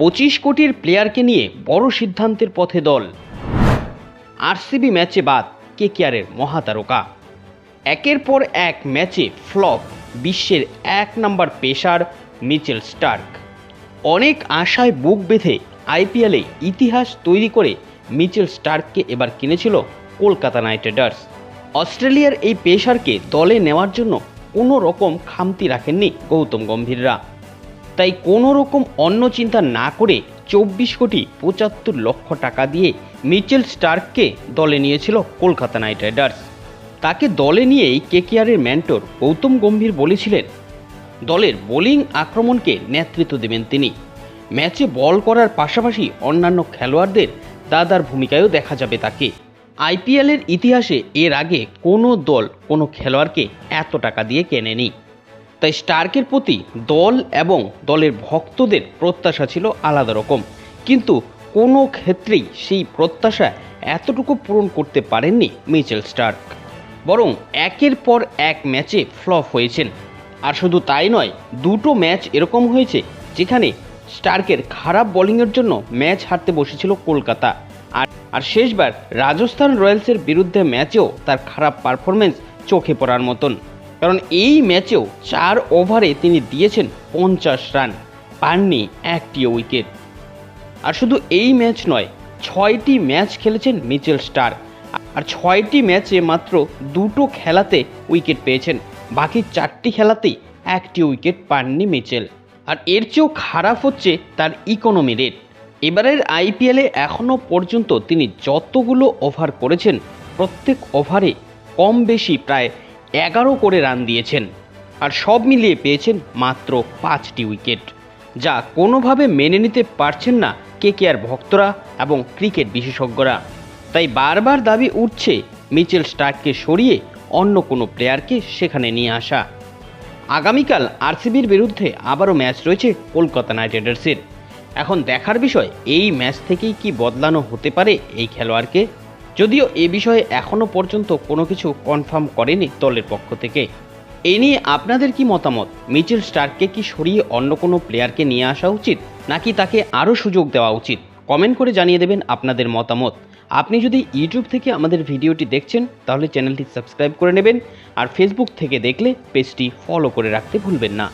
পঁচিশ কোটির প্লেয়ারকে নিয়ে বড় সিদ্ধান্তের পথে দল। আরসিবি ম্যাচে বাদ কেকেআরের মহাতারকা। একের পর এক ম্যাচে ফ্লপ, বিশ্বের এক নম্বর পেসার মিচেল স্টার্ক। অনেক আশায় বুক বেঁধে আইপিএলে ইতিহাস তৈরি করে মিচেল স্টার্ককে এবার কিনেছিল কলকাতা নাইট রাইডার্স অস্ট্রেলিয়ার এই পেশারকে দলে নেওয়ার জন্য কোনো রকম খামতি রাখেননি গৌতম গম্ভীররা। তাই কোনো রকম অন্য চিন্তা না করে চব্বিশ কোটি পঁচাত্তর লক্ষ টাকা দিয়ে মিচেল স্টার্ককে দলে নিয়েছিল কলকাতা নাইট রাইডার্স। তাকে দলে নিয়েই কেকেআরের ম্যান্টর গৌতম গম্ভীর বলেছিলেন, দলের বোলিং আক্রমণকে নেতৃত্ব দেবেন তিনি। ম্যাচে বল করার পাশাপাশি অন্যান্য খেলোয়াড়দের দাদার ভূমিকায়ও দেখা যাবে তাকে। আইপিএলের ইতিহাসে এর আগে কোনো দল কোনো খেলোয়াড়কে এত টাকা দিয়ে কেনেনি। তাই স্টার্কের প্রতি দল এবং দলের ভক্তদের প্রত্যাশা ছিল আলাদা রকম। কিন্তু কোনো ক্ষেত্রেই সেই প্রত্যাশা এতটুকু পূরণ করতে পারেননি মিচেল স্টার্ক। বরং একের পর এক ম্যাচে ফ্লপ হয়েছেন। আর শুধু তাই নয়, দুটো ম্যাচ এরকম হয়েছে যেখানে স্টার্কের খারাপ বোলিংয়ের জন্য ম্যাচ হারতে বসেছিল কলকাতা। আর আর শেষবার রাজস্থান রয়্যালসের বিরুদ্ধে ম্যাচেও তার খারাপ পারফরমেন্স চোখে পড়ার মতন। কারণ এই ম্যাচেও চার ওভারে তিনি দিয়েছেন পঞ্চাশ রান, পাননি একটিও উইকেট। আর শুধু এই ম্যাচ নয়, ছয়টি ম্যাচ খেলেছেন মিচেল স্টার আর ছয়টি ম্যাচে মাত্র দুটো খেলাতে উইকেট পেয়েছেন, বাকি চারটি খেলাতেই একটি উইকেট পাননি মিচেল। আর এর চেয়েও খারাপ হচ্ছে তার ইকোনমি রেট এবারের আইপিএলে এখনও পর্যন্ত তিনি যতগুলো ওভার করেছেন, প্রত্যেক ওভারে কম বেশি প্রায় এগারো করে রান দিয়েছেন আর সব মিলিয়ে পেয়েছেন মাত্র পাঁচটি উইকেট, যা কোনোভাবে মেনে নিতে পারছেন না কেকেআর ভক্তরা এবং ক্রিকেট বিশেষজ্ঞরা। তাই বারবার দাবি উঠছে মিচেল স্টার্ককে সরিয়ে অন্য কোনো প্লেয়ারকে সেখানে নিয়ে আসা। আগামীকাল আরসিবির বিরুদ্ধে আবারও ম্যাচ রয়েছে কলকাতা নাইট রাইডার্সের। এখন দেখার বিষয়, এই ম্যাচ থেকেই কি বদলানো হতে পারে এই খেলোয়াড়কে? যদিও এ বিষয়ে এখনও পর্যন্ত কোনো কিছু কনফার্ম করেনি দলের পক্ষ থেকে। এই নিয়ে আপনাদের কি মতামত? মিচেল স্টার্ককে কি সরিয়ে অন্য কোনো প্লেয়ারকে নিয়ে আসা উচিত, নাকি তাকে আরও সুযোগ দেওয়া উচিত? কমেন্ট করে জানিয়ে দেবেন আপনাদের মতামত। আপনি যদি ইউটিউব থেকে আমাদের ভিডিওটি দেখছেন, তাহলে চ্যানেলটি সাবস্ক্রাইব করে নেবেন, আর ফেসবুক থেকে দেখলে পেজটি ফলো করে রাখতে ভুলবেন না।